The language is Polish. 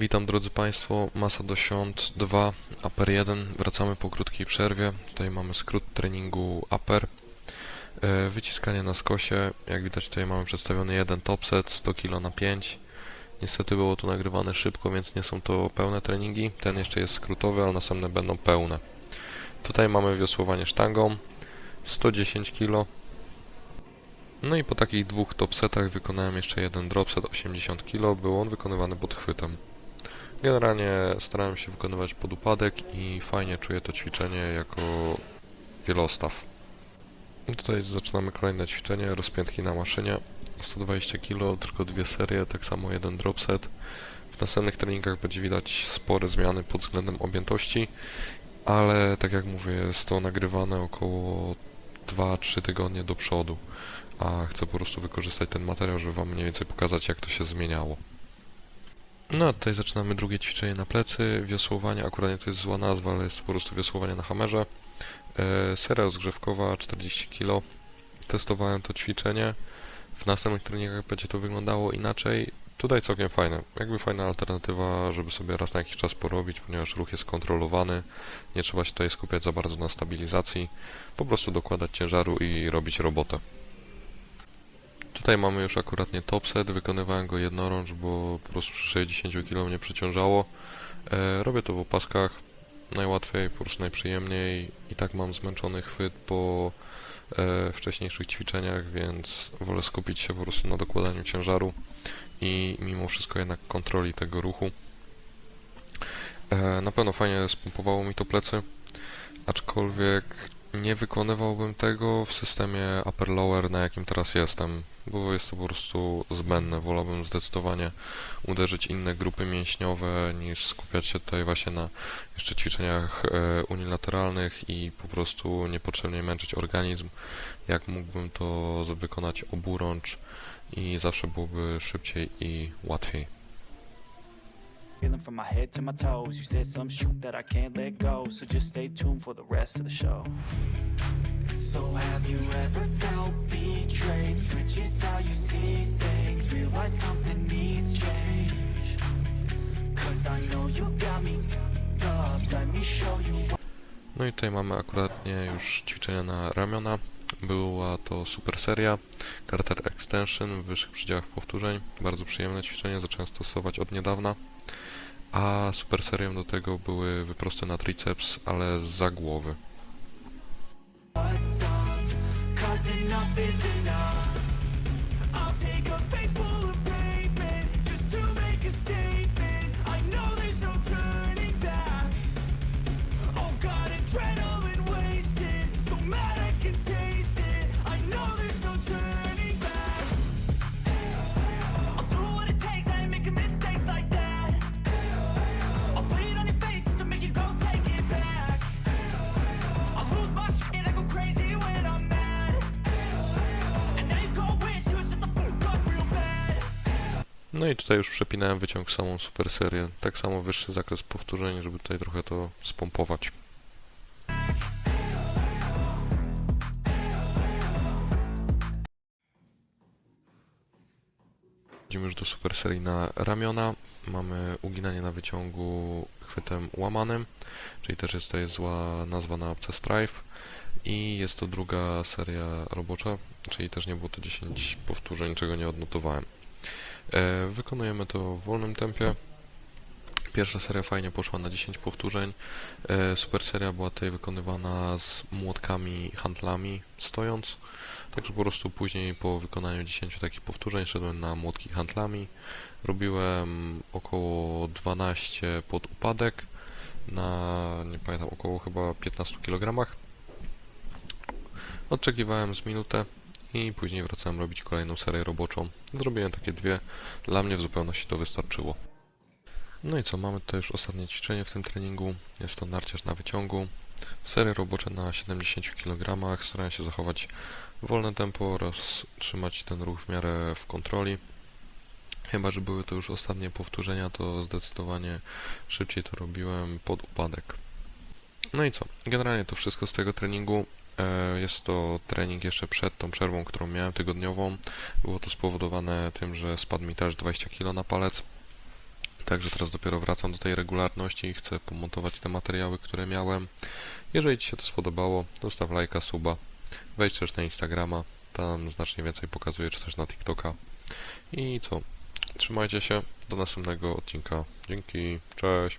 Witam drodzy Państwo, masa do świąt 2, upper 1. Wracamy po krótkiej przerwie. Tutaj mamy skrót treningu upper. E, Wyciskanie na skosie. Jak widać tutaj mamy przedstawiony jeden topset 100 kg na 5. Niestety było to nagrywane szybko, więc nie są to pełne treningi. Ten jeszcze jest skrótowy, ale następne będą pełne. Tutaj mamy wiosłowanie sztangą 110 kg. No i po takich dwóch topsetach wykonałem jeszcze jeden dropset 80 kg. Był on wykonywany pod chwytem. Generalnie starałem się wykonywać pod upadek i fajnie czuję to ćwiczenie jako wielostaw. Tutaj zaczynamy kolejne ćwiczenie, rozpiętki na maszynie. 120 kg, tylko dwie serie, tak samo jeden dropset. W następnych treningach będzie widać spore zmiany pod względem objętości, ale tak jak mówię, jest to nagrywane około 2-3 tygodnie do przodu, a chcę po prostu wykorzystać ten materiał, żeby Wam mniej więcej pokazać, jak to się zmieniało. No, tutaj zaczynamy drugie ćwiczenie na plecy, wiosłowanie, akurat nie to jest zła nazwa, ale jest po prostu wiosłowanie na hamerze. E, seria rozgrzewkowa 40 kg. Testowałem to ćwiczenie. W następnych treningach będzie to wyglądało inaczej. Tutaj całkiem fajne. Jakby fajna alternatywa, żeby sobie raz na jakiś czas porobić, ponieważ ruch jest kontrolowany. Nie trzeba się tutaj skupiać za bardzo na stabilizacji. Po prostu dokładać ciężaru i robić robotę. Tutaj mamy już akurat nie topset, wykonywałem go jednorącz, bo po prostu przy 60 kg mnie przeciążało. E, robię to w opaskach, najłatwiej, po prostu najprzyjemniej. I tak mam zmęczony chwyt po e, wcześniejszych ćwiczeniach, więc wolę skupić się po prostu na dokładaniu ciężaru i mimo wszystko jednak kontroli tego ruchu. E, na pewno fajnie spompowało mi to plecy, aczkolwiek nie wykonywałbym tego w systemie upper-lower, na jakim teraz jestem, bo jest to po prostu zbędne. Wolałbym zdecydowanie uderzyć inne grupy mięśniowe, niż skupiać się tutaj właśnie na jeszcze ćwiczeniach e, unilateralnych i po prostu niepotrzebnie męczyć organizm, jak mógłbym to wykonać oburącz i zawsze byłoby szybciej i łatwiej. Feeling from my head to my toes. You said some shit that I can't let go. So just stay tuned for the rest of the show. So have you ever felt betrayed? Switches how you see things. Realize something needs change. Cause I know you got me up. Let me show you No i tutaj mamy akuratnie już ćwiczenia na ramiona. Była to super seria, Carter Extension w wyższych przedziałach powtórzeń. Bardzo przyjemne ćwiczenie, zacząłem stosować od niedawna. A super serią do tego były wyprosty na triceps, ale za głowy. Enough is enough. No i tutaj już przepinałem wyciąg samą super serię. Tak samo wyższy zakres powtórzeń, żeby tutaj trochę to spompować. Idziemy już do super serii na ramiona. Mamy uginanie na wyciągu chwytem łamanym, czyli też jest tutaj zła nazwa na apce Strife. I jest to druga seria robocza, czyli też nie było to 10 powtórzeń, czego nie odnotowałem. E, Wykonujemy to w wolnym tempie. Pierwsza seria fajnie poszła na 10 powtórzeń. E, Super seria była tutaj wykonywana z młotkami, handlami, stojąc. Także po prostu później po wykonaniu 10 takich powtórzeń szedłem na młotki handlami. Robiłem około 12 pod upadek na, nie pamiętam, około chyba 15 kg. Odczekiwałem z minutę i później wracałem robić kolejną serię roboczą. Zrobiłem takie dwie. Dla mnie w zupełności to wystarczyło. No i co, mamy tutaj już ostatnie ćwiczenie w tym treningu. Jest to narciarz na wyciągu. Serie robocze na 70 kg. Starałem się zachować wolne tempo oraz trzymać ten ruch w miarę w kontroli. Chyba, że były to już ostatnie powtórzenia, to zdecydowanie szybciej to robiłem pod upadek. No i co? Generalnie to wszystko z tego treningu. E, Jest to trening jeszcze przed tą przerwą, którą miałem tygodniową. Było to spowodowane tym, że spadł mi też 20 kg na palec. Także teraz dopiero wracam do tej regularności i chcę pomontować te materiały, które miałem. Jeżeli Ci się to spodobało, zostaw lajka, suba. Wejdź też na Instagrama, tam znacznie więcej pokazuję, czy też na TikToka. I co? Trzymajcie się, do następnego odcinka. Dzięki, cześć.